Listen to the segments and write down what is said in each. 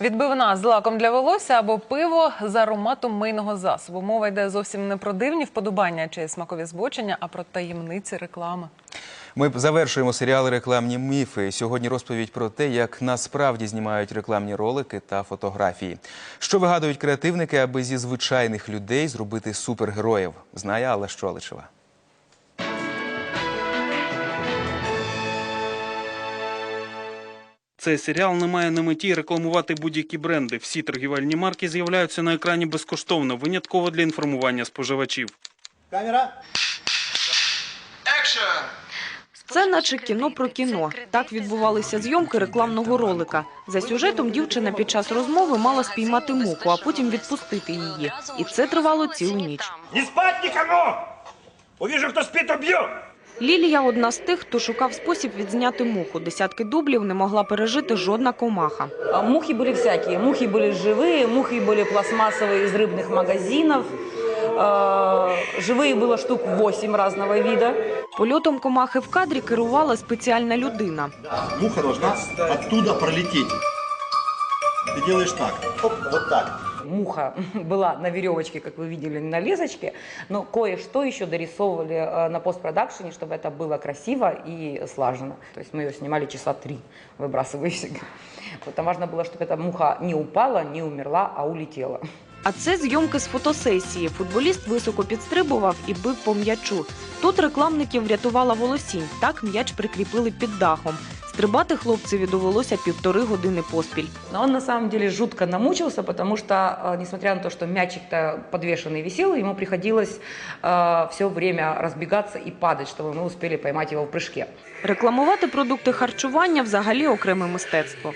Відбивна з лаком для волосся або пиво з ароматом мийного засобу. Мова йде зовсім не про дивні вподобання чи смакові збочення, а про таємниці реклами. Ми завершуємо серіал Рекламні міфи. Сьогодні розповідь про те, як насправді знімають рекламні ролики та фотографії. Що вигадують креативники, аби зі звичайних людей зробити супергероїв, знає Алла Щоличева. Цей серіал не має на меті рекламувати будь-які бренди. Всі торгівельні марки з'являються на екрані безкоштовно, винятково для інформування споживачів. Камера. Це наче кіно про кіно. Так відбувалися зйомки рекламного ролика. За сюжетом дівчина під час розмови мала спіймати муху, а потім відпустити її. І це тривало цілу ніч. Не спать никому! Увижу, кто спит, убью! Лілія одна з тих, хто шукав спосіб відзняти муху. Десятки дублів не могла пережити жодна комаха. А Мухи были всякие. Мухи были живые, мухи были пластмассовые из рыбных магазинов. Э, Живые было штук 8 разного вида. Польотом комахи в кадрі керувала спеціальна людина. Муха должна оттуда пролететь. Ты делаешь так. Оп, вот так. Муха была на веревочке, как вы видели, на лесочке, но кое-что еще дорисовывали э, на постпродакшене, чтобы это было красиво и слаженно. То есть мы ее снимали часа три, выбрасывающие. Вот Там важно было, чтобы эта муха не упала, не умерла, а улетела. А це зйомки з фотосесії. Футболіст високо підстрибував і бив по м'ячу. Тут рекламників врятувала волосінь. Так м'яч прикріпили під дахом. Стрибати хлопцеві довелося півтори години поспіль. Но он на самом деле жутко намучился, потому что, э, несмотря на то, что мячик-то подвешенный висел, ему приходилось все время разбегаться и падать, чтобы мы успели поймать его в прыжке. Рекламувати продукти харчування взагалі окреме мистецтво.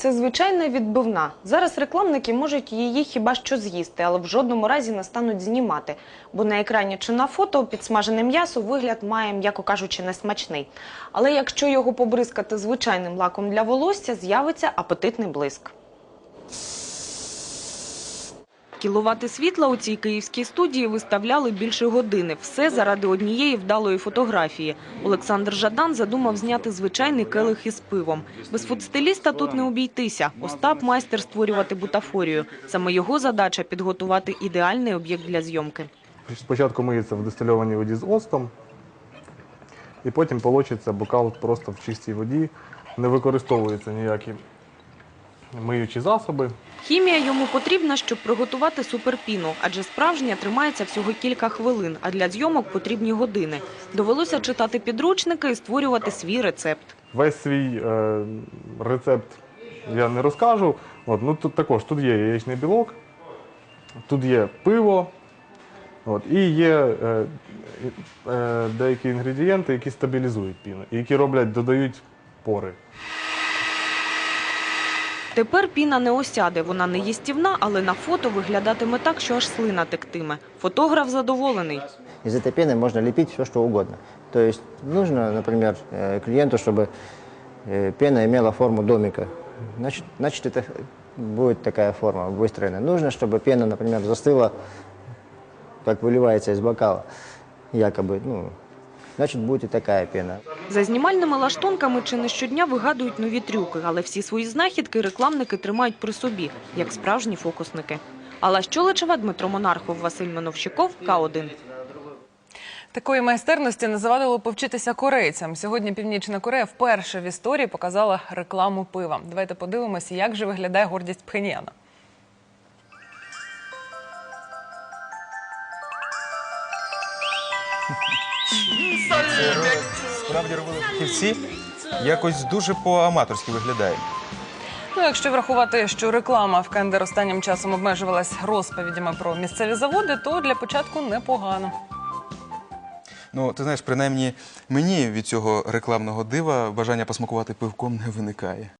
Це звичайна відбивна. Зараз рекламники можуть її хіба що з'їсти, але в жодному разі не стануть знімати. Бо на екрані чи на фото підсмажене м'ясо вигляд має, м'яко кажучи, несмачний. Але якщо його побризкати звичайним лаком для волосся, з'явиться апетитний блиск. Кіловати світла у цій київській студії виставляли більше години. Все заради однієї вдалої фотографії. Олександр Жадан задумав зняти звичайний келих із пивом. Без фудстиліста тут не обійтися. Остап – майстер створювати бутафорію. Саме його задача – підготувати ідеальний об'єкт для зйомки. Спочатку миється в дистильованій воді з оцтом, і потім получиться бокал просто в чистій воді. Не використовуються ніякі миючі засоби. Хімія йому потрібна, щоб приготувати суперпіну, адже справжня тримається всього кілька хвилин, а для зйомок потрібні години. Довелося читати підручники і створювати свій рецепт. Весь свій е, рецепт я не розкажу. От, ну, тут також тут є яєчний білок, тут є пиво, от, і є е, е, деякі інгредієнти, які стабілізують піну, які роблять, додають пори. Тепер піна не осяде, вона не їстівна, але на фото виглядатиме так, що аж слина тектиме. Фотограф задоволений. Из этой пены можно лепить все, что угодно. То есть нужно, например, э, клиенту, чтобы э, пена имела форму домика. Значит, значит, это будет такая форма выстроена. Нужно, чтобы пена, например, застыла, как выливается из бокала, якобы, ну, значит, будет и такая пена. За знімальними лаштунками чи не щодня вигадують нові трюки, але всі свої знахідки рекламники тримають при собі, як справжні фокусники. Алла Щоличева, Дмитро Монархов, Василь Меновщиков, К1. Такої майстерності не завадило повчитися корейцям. Сьогодні Північна Корея вперше в історії показала рекламу пива. Давайте подивимося, як же виглядає гордість Пхеньяна. Справді робили фахівці, якось дуже по-аматорськи виглядає. Ну, якщо врахувати, що реклама в Кендер останнім часом обмежувалась розповідями про місцеві заводи, то для початку непогано. Ну, ти знаєш, принаймні мені від цього рекламного дива бажання посмакувати пивком не виникає.